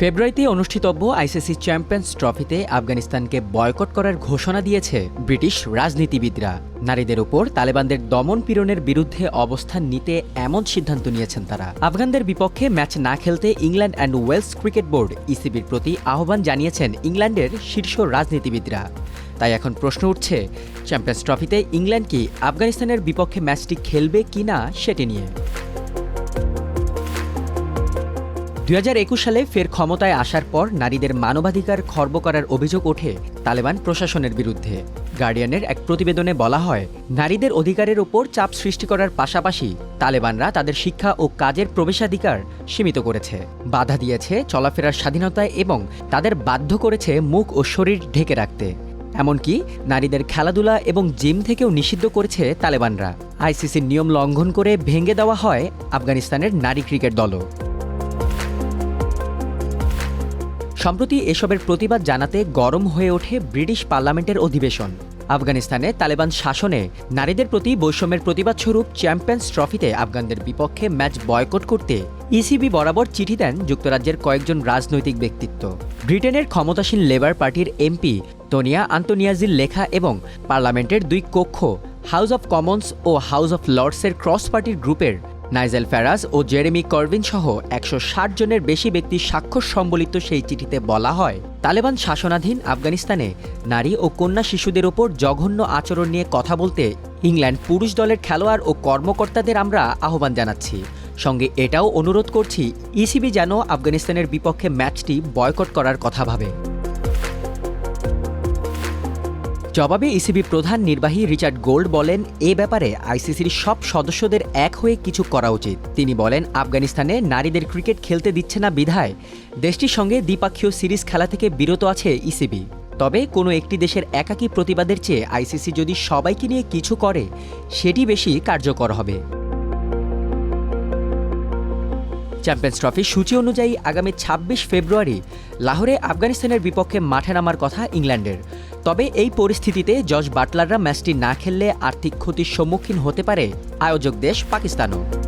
ফেব্রুয়ারিতে অনুষ্ঠিতব্য ICC champions ট্রফিতে আফগানিস্তানকে বয়কট করার ঘোষণা দিয়েছে ব্রিটিশ রাজনীতিবিদরা। নারীদের ওপর তালেবানদের দমন পীড়নের বিরুদ্ধে অবস্থান নিতে এমন সিদ্ধান্ত নিয়েছেন তারা। আফগানদের বিপক্ষে ম্যাচ না খেলতে England and Wales cricket board ইসিবির প্রতি আহ্বান জানিয়েছেন ইংল্যান্ডের শীর্ষ রাজনীতিবিদরা। তাই এখন প্রশ্ন উঠছে, চ্যাম্পিয়ন্স ট্রফিতে ইংল্যান্ড কি আফগানিস্তানের বিপক্ষে ম্যাচটি খেলবে কিনা সেটি নিয়ে? দুই হাজার একুশ সালে ফের ক্ষমতায় আসার পর নারীদের মানবাধিকার খর্ব করার অভিযোগ ওঠে তালেবান প্রশাসনের বিরুদ্ধে। গার্ডিয়ানের এক প্রতিবেদনে বলা হয়, নারীদের অধিকারের ওপর চাপ সৃষ্টি করার পাশাপাশি তালেবানরা তাদের শিক্ষা ও কাজের প্রবেশাধিকার সীমিত করেছে। বাধা দিয়েছে চলাফেরার স্বাধীনতায় এবং তাদের বাধ্য করেছে মুখ ও শরীর ঢেকে রাখতে। এমনকি নারীদের খেলাধুলা এবং জিম থেকেও নিষিদ্ধ করেছে তালেবানরা। আইসিসির নিয়ম লঙ্ঘন করে ভেঙে দেওয়া হয় আফগানিস্তানের নারী ক্রিকেট দলও। সম্প্রতি এসবের প্রতিবাদ জানাতে গরম হয়ে ওঠে ব্রিটিশ পার্লামেন্টের অধিবেশন। আফগানিস্তানে তালেবান শাসনে নারীদের প্রতি বৈষম্যের প্রতিবাদ স্বরূপ চ্যাম্পিয়ন্স ট্রফিতে আফগানদের বিপক্ষে ম্যাচ বয়কট করতে ইসিবি বরাবর চিঠি দেন যুক্তরাজ্যের কয়েকজন রাজনৈতিক ব্যক্তিত্ব। ব্রিটেনের ক্ষমতাসীন লেবার পার্টির এমপি তোনিয়া আন্তোনিয়াজির লেখা এবং পার্লামেন্টের দুই কক্ষ, হাউস অব কমন্স ও হাউস অফ লর্ডসের ক্রস পার্টির গ্রুপের নাইজেল ফ্যারাজ ও জেরেমি করবিন সহ একশো ষাট জনের বেশি ব্যক্তি স্বাক্ষর সম্বলিত সেই চিঠিতে বলা হয়। তালেবান শাসনাধীন আফগানিস্তানে নারী ও কন্যা শিশুদের ওপর জঘন্য আচরণ নিয়ে কথা বলতে ইংল্যান্ড পুরুষ দলের খেলোয়াড় ও কর্মকর্তাদের আমরা আহ্বান জানাচ্ছি। সঙ্গে এটাও অনুরোধ করছি, ইসিবি যেন আফগানিস্তানের বিপক্ষে ম্যাচটি বয়কট করার কথা ভাবে। জবাবে ইসিবি প্রধান নির্বাহী রিচার্ড গোল্ড বলেন, এ ব্যাপারে আইসিসির সব সদস্যদের এক হয়ে কিছু করা উচিত। তিনি বলেন, আফগানিস্তানে নারীদের ক্রিকেট খেলতে দিচ্ছে না বিধায়। দেশটির সঙ্গে দ্বিপাক্ষীয় সিরিজ খেলা থেকে বিরত আছে ইসিবি। তবে কোনো একটি দেশের একাকী প্রতিবাদের চেয়ে আইসিসি যদি সবাইকে নিয়ে কিছু করে, সেটি বেশি কার্যকর হবে। চ্যাম্পিয়ন্স ট্রফির সূচি অনুযায়ী আগামী ২৬ ফেব্রুয়ারি লাহোরে আফগানিস্তানের বিপক্ষে মাঠে নামার কথা ইংল্যান্ডের। তবে এই পরিস্থিতিতে জজ বাটলাররা ম্যাচটি না খেললে আর্থিক ক্ষতির সম্মুখীন হতে পারে আয়োজক দেশ পাকিস্তানও।